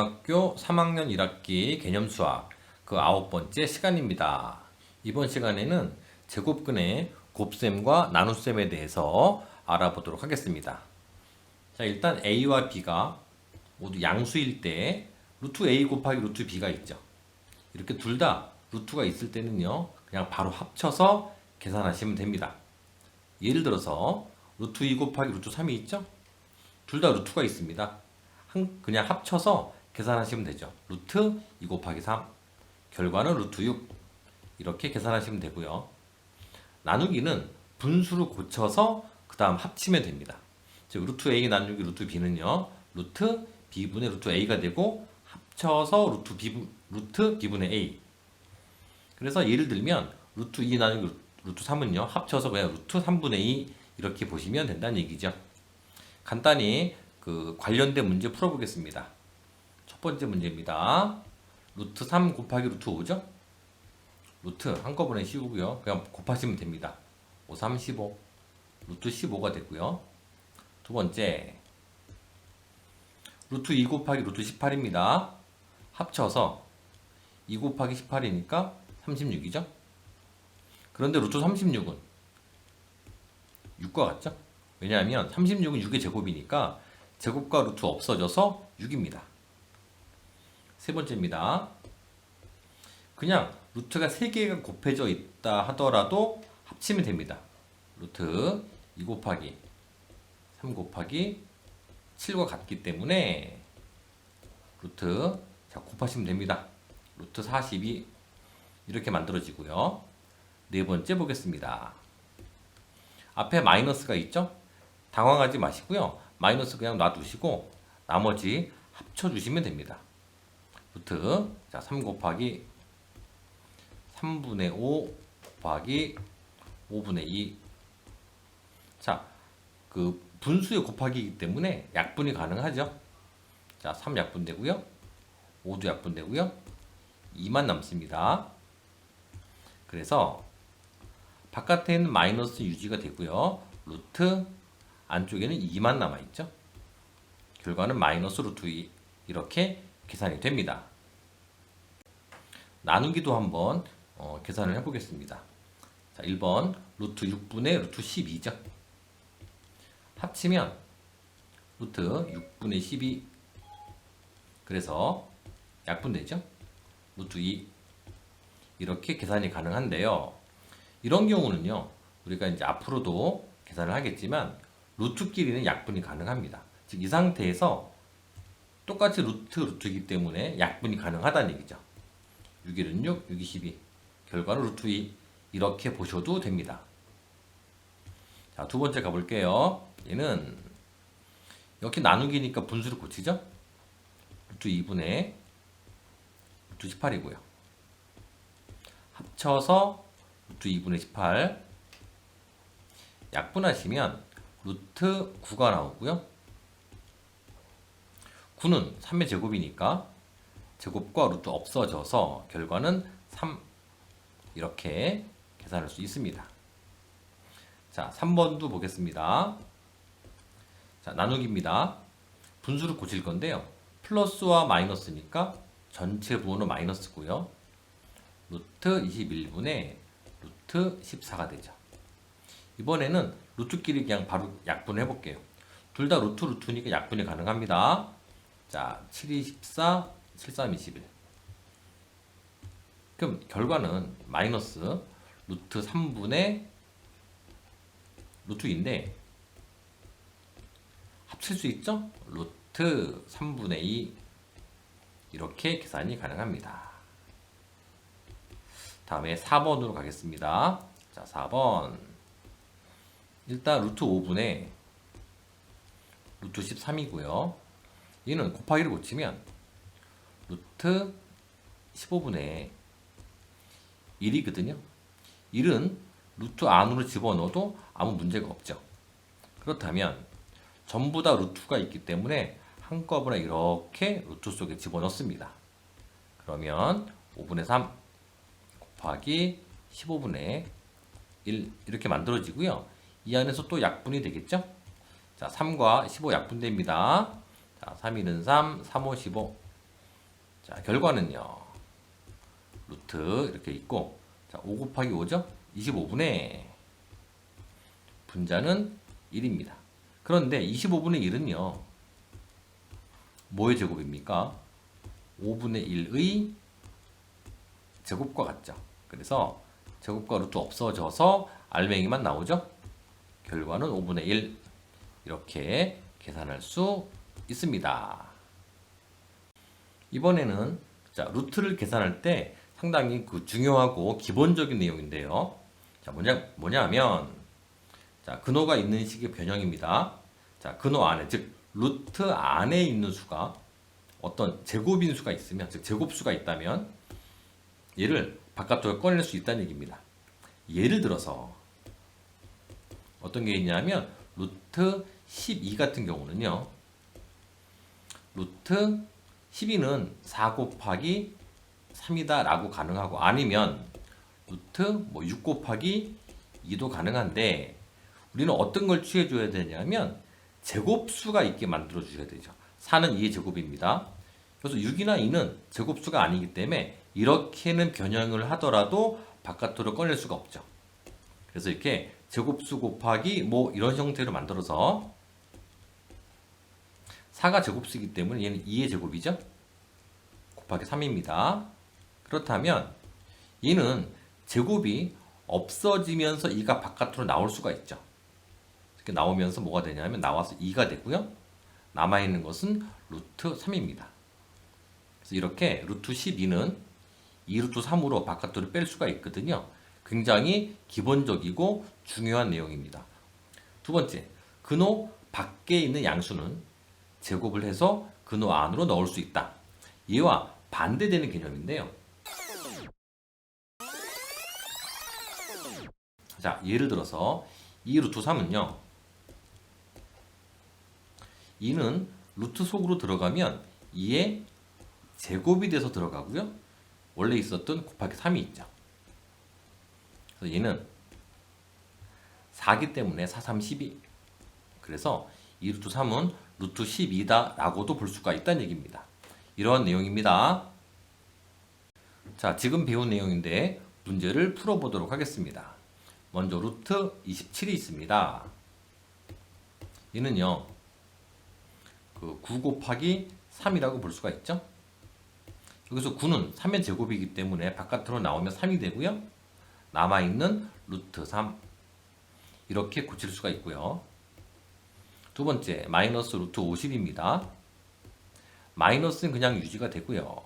고등학교 3학년 1학기 개념 수학 그 아홉 번째 시간입니다. 이번 시간에는 제곱근의 곱셈과 나눗셈에 대해서 알아보도록 하겠습니다. 자, 일단 a와 b가 모두 양수일 때 루트 a 곱하기 루트 b가 있죠. 이렇게 둘 다 루트가 있을 때는요, 그냥 바로 합쳐서 계산하시면 됩니다. 예를 들어서 루트 2 곱하기 루트 3이 있죠? 둘 다 루트가 있습니다. 한, 그냥 합쳐서 계산하시면 되죠. 루트 2 곱하기 3. 결과는 루트 6. 이렇게 계산하시면 되고요. 나누기는 분수를 고쳐서 그 다음 합치면 됩니다. 즉, 루트 A 나누기 루트 B는요, 루트 B분의 루트 A가 되고 합쳐서 루트 B, 루트 B분의 A. 그래서 예를 들면, 루트 2 나누기 루트 3은요, 합쳐서 그냥 루트 3분의 2 이렇게 보시면 된다는 얘기죠. 간단히 그 관련된 문제 풀어보겠습니다. 첫 번째 문제입니다. 루트 3 곱하기 루트 5죠? 루트 한꺼번에 씌우고요. 그냥 곱하시면 됩니다. 5, 3, 15. 루트 15가 되고요. 두 번째. 루트 2 곱하기 루트 18입니다. 합쳐서 2 곱하기 18이니까 36이죠? 그런데 루트 36은 6과 같죠? 왜냐하면 36은 6의 제곱이니까 제곱과 루트 없어져서 6입니다. 세 번째입니다. 그냥 루트가 3개가 곱해져 있다 하더라도 합치면 됩니다. 루트 2 곱하기 3 곱하기 7과 같기 때문에 루트 자 곱하시면 됩니다. 루트 42 이렇게 만들어지고요. 네 번째 보겠습니다. 앞에 마이너스가 있죠? 당황하지 마시고요. 마이너스 그냥 놔두시고 나머지 합쳐주시면 됩니다. 루트 자, 3 곱하기 3분의 5 곱하기 5분의 2 자, 그 분수의 곱하기이기 때문에 약분이 가능하죠. 자, 3 약분되고요. 5도 약분되고요. 2만 남습니다. 그래서 바깥에 있는 마이너스 유지가 되고요. 루트 안쪽에는 2만 남아있죠. 결과는 마이너스 루트 2 이렇게 계산이 됩니다. 나누기도 한번 어, 계산을 해보겠습니다. 자, 1번 루트 6분의 루트 12죠. 합치면 루트 6분의 12 그래서 약분되죠. 루트 2 이렇게 계산이 가능한데요. 이런 경우는요. 우리가 이제 앞으로도 계산을 하겠지만 루트끼리는 약분이 가능합니다. 즉 이 상태에서 똑같이 루트 루트이기 때문에 약분이 가능하다는 얘기죠. 6일은 6, 6이 12. 결과는 루트 2. 이렇게 보셔도 됩니다. 자, 두 번째 가볼게요. 얘는 이렇게 나누기니까 분수를 고치죠? 루트 2분의 루트 18이고요. 합쳐서 루트 2분의 18 약분하시면 루트 9가 나오고요. 9는 3의 제곱이니까 제곱과 루트 없어져서 결과는 3 이렇게 계산할 수 있습니다. 자, 3번도 보겠습니다. 자, 나누기입니다. 분수를 고칠 건데요. 플러스와 마이너스니까 전체 부호는 마이너스고요. 루트 21분의 루트 14가 되죠. 이번에는 루트끼리 그냥 바로 약분해 볼게요. 둘 다 루트 루트니까 약분이 가능합니다. 자, 7, 2, 14, 7, 3, 21. 그럼 결과는 마이너스 루트 3분의 루트인데 합칠 수 있죠? 루트 3분의 2 이렇게 계산이 가능합니다. 다음에 4번으로 가겠습니다. 자, 4번. 일단 루트 5분의 루트 13이고요. 얘는 곱하기를 고치면 루트 15분의 1이거든요. 1은 루트 안으로 집어넣어도 아무 문제가 없죠. 그렇다면 전부 다 루트가 있기 때문에 한꺼번에 이렇게 루트 속에 집어넣습니다. 그러면 5분의 3 곱하기 15분의 1 이렇게 만들어지고요. 이 안에서 또 약분이 되겠죠? 자, 3과 15 약분됩니다. 자, 3, 1은 3, 3, 5, 15. 자, 결과는요. 루트 이렇게 있고 자, 5 곱하기 5죠? 25분의 분자는 1입니다. 그런데 25분의 1은요. 뭐의 제곱입니까? 5분의 1의 제곱과 같죠. 그래서 제곱과 루트 없어져서 알맹이만 나오죠. 결과는 5분의 1 이렇게 계산할 수 있습니다. 이번에는 자, 루트를 계산할 때 상당히 그 중요하고 기본적인 내용인데요. 자, 뭐냐 뭐냐 하면 자, 근호가 있는 식의 변형입니다. 자, 근호 안에 즉 루트 안에 있는 수가 어떤 제곱인 수가 있으면 즉 제곱수가 있다면 얘를 바깥으로 꺼낼 수 있다는 얘기입니다. 예를 들어서 어떤 게 있냐면 루트 12 같은 경우는요. 루트 12는 4 곱하기 3이다 라고 가능하고 아니면 루트 뭐 6 곱하기 2도 가능한데 우리는 어떤 걸 취해 줘야 되냐면 제곱수가 있게 만들어 주셔야 되죠. 4는 2의 제곱입니다. 그래서 6이나 2는 제곱수가 아니기 때문에 이렇게는 변형을 하더라도 바깥으로 꺼낼 수가 없죠. 그래서 이렇게 제곱수 곱하기 뭐 이런 형태로 만들어서 4가 제곱수이기 때문에 얘는 2의 제곱이죠. 곱하기 3입니다. 그렇다면 얘는 제곱이 없어지면서 2가 바깥으로 나올 수가 있죠. 이렇게 나오면서 뭐가 되냐면 나와서 2가 되고요. 남아있는 것은 루트 3입니다. 그래서 이렇게 루트 12는 2루트 3으로 바깥으로 뺄 수가 있거든요. 굉장히 기본적이고 중요한 내용입니다. 두 번째, 근호 밖에 있는 양수는 제곱을 해서 근호 안으로 넣을 수 있다. 이와 반대되는 개념인데요. 자, 예를 들어서 2 루트 3은요. 2는 루트 속으로 들어가면 2의 제곱이 돼서 들어가고요. 원래 있었던 곱하기 3이 있죠. 그래서 얘는 4기 때문에 4, 3, 12. 그래서 2 루트 3은 루트 12다 라고도 볼 수가 있다는 얘기입니다. 이러한 내용입니다. 자, 지금 배운 내용인데 문제를 풀어보도록 하겠습니다. 먼저 루트 27이 있습니다. 얘는요, 그 9 곱하기 3이라고 볼 수가 있죠? 여기서 9는 3의 제곱이기 때문에 바깥으로 나오면 3이 되고요. 남아있는 루트 3 이렇게 고칠 수가 있고요. 두 번째 마이너스 루트 50입니다. 마이너스는 그냥 유지가 되고요.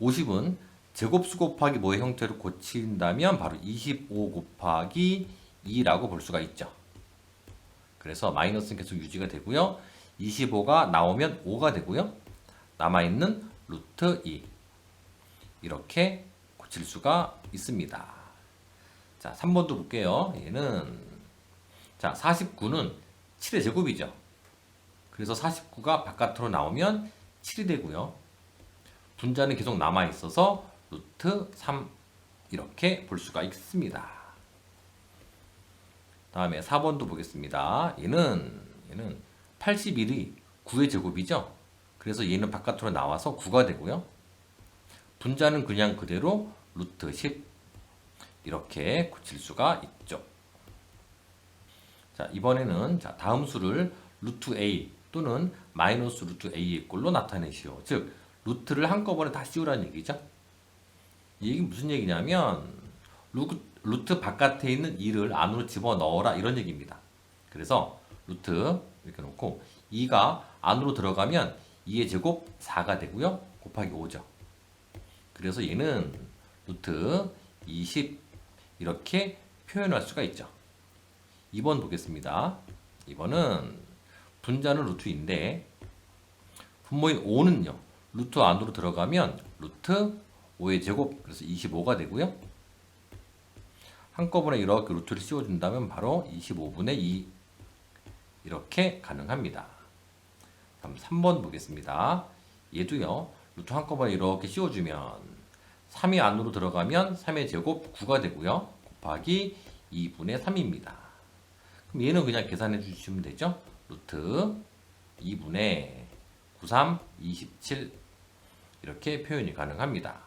50은 제곱수 곱하기 뭐의 형태로 고친다면 바로 25 곱하기 2라고 볼 수가 있죠. 그래서 마이너스는 계속 유지가 되고요. 25가 나오면 5가 되고요. 남아있는 루트 2 이렇게 고칠 수가 있습니다. 자, 3번도 볼게요. 얘는 자, 49는 7의 제곱이죠. 그래서 49가 바깥으로 나오면 7이 되고요. 분자는 계속 남아 있어서 루트 3 이렇게 볼 수가 있습니다. 다음에 4번도 보겠습니다. 얘는 얘는 81이 9의 제곱이죠. 그래서 얘는 바깥으로 나와서 9가 되고요. 분자는 그냥 그대로 루트 10 이렇게 고칠 수가 있죠. 자, 이번에는 자, 다음 수를 루트 A 또는 마이너스 루트 A의 꼴로 나타내시오. 즉, 루트를 한꺼번에 다 씌우라는 얘기죠. 이 얘기 무슨 얘기냐면 루트 바깥에 있는 2를 안으로 집어넣어라 이런 얘기입니다. 그래서 루트 이렇게 놓고 2가 안으로 들어가면 2의 제곱 4가 되고요. 곱하기 5죠. 그래서 얘는 루트 20 이렇게 표현할 수가 있죠. 2번 보겠습니다. 2번은 분자는 루트인데 분모인 5는요. 루트 안으로 들어가면 루트 5의 제곱 그래서 25가 되고요. 한꺼번에 이렇게 루트를 씌워준다면 바로 25분의 2 이렇게 가능합니다. 다음 3번 보겠습니다. 얘도요. 루트 한꺼번에 이렇게 씌워주면 3이 안으로 들어가면 3의 제곱 9가 되고요. 곱하기 2분의 3입니다. 그럼 얘는 그냥 계산해 주시면 되죠. 루트 2분의 93, 27 이렇게 표현이 가능합니다.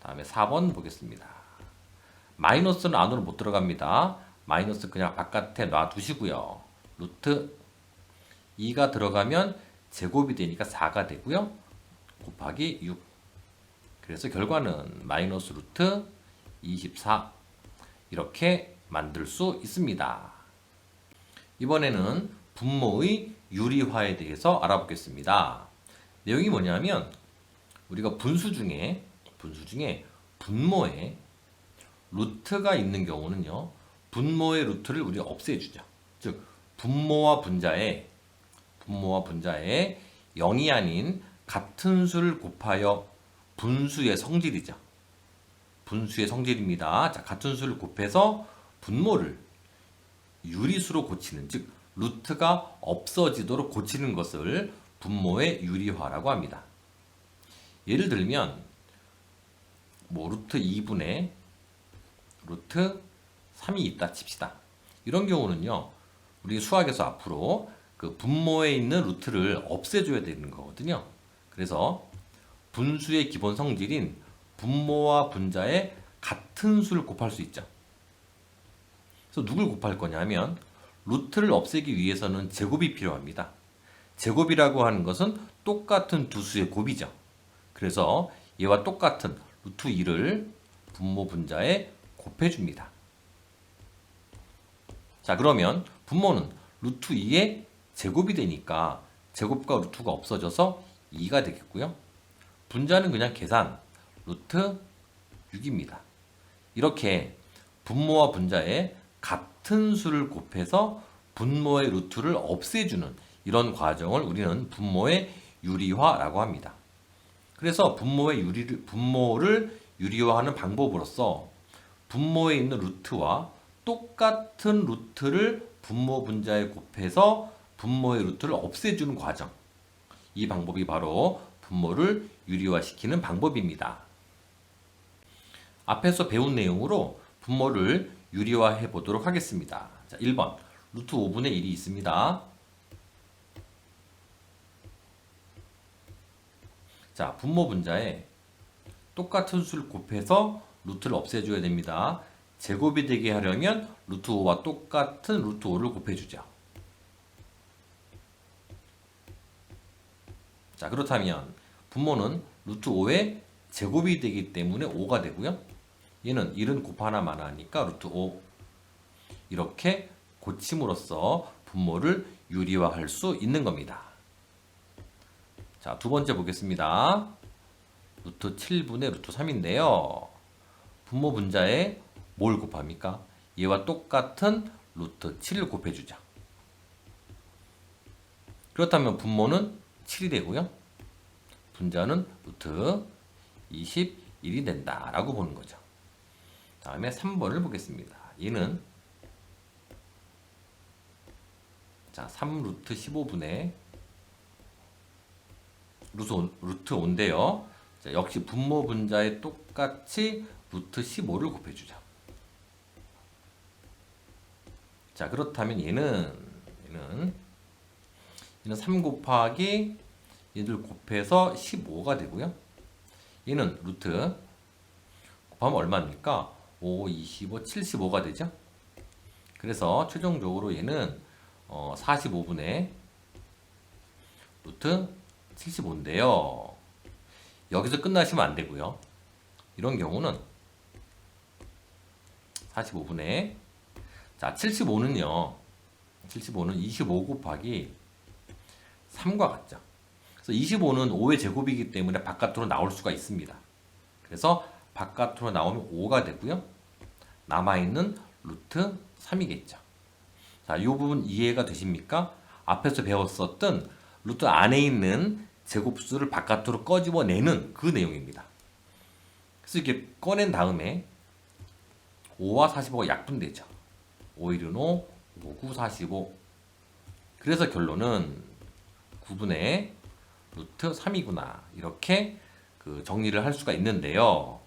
다음에 4번 보겠습니다. 마이너스는 안으로 못 들어갑니다. 마이너스 그냥 바깥에 놔두시고요. 루트 2가 들어가면 제곱이 되니까 4가 되고요. 곱하기 6. 그래서 결과는 마이너스 루트 24 이렇게 만들 수 있습니다. 이번에는 분모의 유리화에 대해서 알아보겠습니다. 내용이 뭐냐면 우리가 분수 중에 분수 중에 분모에 루트가 있는 경우는요. 분모의 루트를 우리가 없애주죠. 즉 분모와 분자에 분모와 분자에 0이 아닌 같은 수를 곱하여 분수의 성질이죠. 분수의 성질입니다. 자, 같은 수를 곱해서 분모를 유리수로 고치는 즉 루트가 없어지도록 고치는 것을 분모의 유리화라고 합니다. 예를 들면 뭐 루트 2분의 루트 3이 있다 칩시다. 이런 경우는요. 우리 수학에서 앞으로 그 분모에 있는 루트를 없애줘야 되는 거거든요. 그래서 분수의 기본 성질인 분모와 분자의 같은 수를 곱할 수 있죠. 그래서 누굴 곱할 거냐면 루트를 없애기 위해서는 제곱이 필요합니다. 제곱이라고 하는 것은 똑같은 두 수의 곱이죠. 그래서 얘와 똑같은 루트 2를 분모 분자에 곱해줍니다. 자 그러면 분모는 루트 2의 제곱이 되니까 제곱과 루트가 없어져서 2가 되겠고요. 분자는 그냥 계산 루트 6입니다. 이렇게 분모와 분자에 같은 수를 곱해서 분모의 루트를 없애주는 이런 과정을 우리는 분모의 유리화라고 합니다. 그래서 분모의 유리를 분모를 유리화하는 방법으로서 분모에 있는 루트와 똑같은 루트를 분모 분자에 곱해서 분모의 루트를 없애주는 과정. 이 방법이 바로 분모를 유리화시키는 방법입니다. 앞에서 배운 내용으로 분모를 유리화해 보도록 하겠습니다. 자, 1번. 루트 5분의 1이 있습니다. 자, 분모 분자에 똑같은 수를 곱해서 루트를 없애줘야 됩니다. 제곱이 되게 하려면 루트 5와 똑같은 루트 5를 곱해주죠. 자, 그렇다면 분모는 루트 5의 제곱이 되기 때문에 5가 되고요. 얘는 1은 곱 하나만 하니까 루트 5. 이렇게 고침으로써 분모를 유리화할 수 있는 겁니다. 자, 두 번째 보겠습니다. 루트 7분의 루트 3인데요. 분모 분자에 뭘 곱합니까? 얘와 똑같은 루트 7을 곱해주죠. 그렇다면 분모는 7이 되고요. 분자는 루트 21이 된다라고 보는 거죠. 다음에 3번을 보겠습니다. 얘는 자, 3 루트 15분의 루트, 온, 루트 5인데요. 자, 역시 분모 분자에 똑같이 루트 15를 곱해주죠. 자, 그렇다면 얘는, 얘는, 얘는 3 곱하기 얘들 곱해서 15가 되고요. 얘는 루트 곱하면 얼마입니까? 5, 25, 75가 되죠. 그래서 최종적으로 얘는 어, 45분의 루트 75인데요. 여기서 끝나시면 안 되고요. 이런 경우는 45분의 자 75는요. 75는 25 곱하기 3과 같죠. 그래서 25는 5의 제곱이기 때문에 바깥으로 나올 수가 있습니다. 그래서 바깥으로 나오면 5가 되고요. 남아있는 루트 3이겠죠. 자, 이 부분 이해가 되십니까? 앞에서 배웠었던 루트 안에 있는 제곱수를 바깥으로 꺼집어내는 그 내용입니다. 그래서 이렇게 꺼낸 다음에 5와 45가 약분되죠. 5 1은 5, 5, 9, 45. 그래서 결론은 9분의 루트 3이구나. 이렇게 그 정리를 할 수가 있는데요.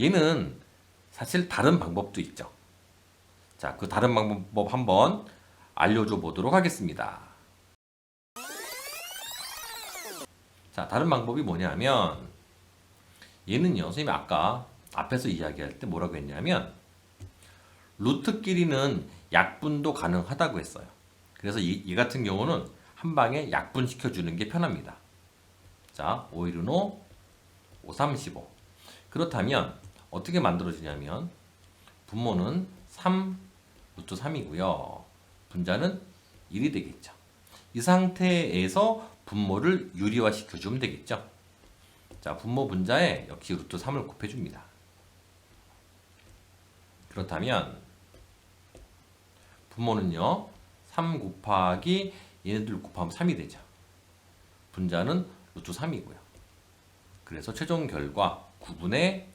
얘는 사실 다른 방법도 있죠. 자, 그 다른 방법 한번 알려줘 보도록 하겠습니다. 자, 다른 방법이 뭐냐면 얘는요, 선생님이 아까 앞에서 이야기할 때 뭐라고 했냐면, 루트끼리는 약분도 가능하다고 했어요. 그래서 이, 이 같은 경우는 한 방에 약분시켜 주는 게 편합니다. 자, 5 1은 5, 5, 3, 15. 그렇다면 어떻게 만들어지냐면 분모는 3, 루트 3이고요. 분자는 1이 되겠죠. 이 상태에서 분모를 유리화 시켜주면 되겠죠. 자, 분모 분자에 역시 루트 3을 곱해줍니다. 그렇다면 분모는요, 3 곱하기 얘네들 곱하면 3이 되죠. 분자는 루트 3이고요. 그래서 최종 결과 9분의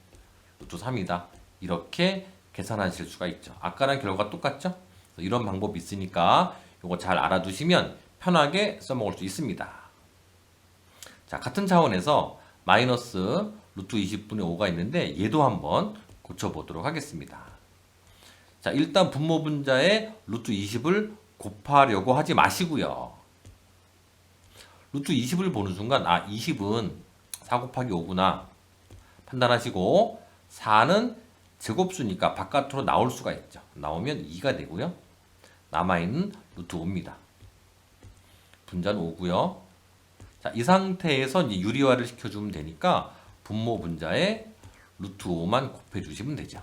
루트 3이다. 이렇게 계산하실 수가 있죠. 아까랑 결과가 똑같죠? 이런 방법이 있으니까 이거 잘 알아두시면 편하게 써먹을 수 있습니다. 자, 같은 차원에서 마이너스 루트 20분의 5가 있는데 얘도 한번 고쳐보도록 하겠습니다. 자, 일단 분모 분자에 루트 20을 곱하려고 하지 마시고요. 루트 20을 보는 순간 아 20은 4 곱하기 5구나 판단하시고 4는 제곱수니까 바깥으로 나올 수가 있죠. 나오면 2가 되고요. 남아있는 루트 5입니다. 분자는 5고요. 자, 이 상태에서 이제 유리화를 시켜주면 되니까 분모 분자에 루트 5만 곱해주시면 되죠.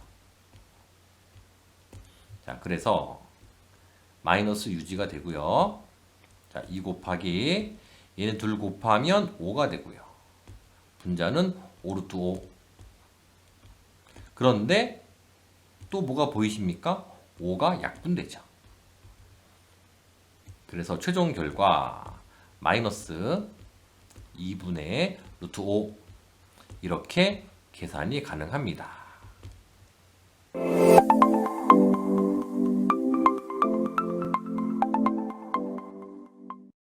자, 그래서 마이너스 유지가 되고요. 자, 2 곱하기 얘는 둘 곱하면 5가 되고요. 분자는 5 루트 5. 그런데 또 뭐가 보이십니까? 5가 약분되죠. 그래서 최종 결과 마이너스 2분의 루트 5 이렇게 계산이 가능합니다.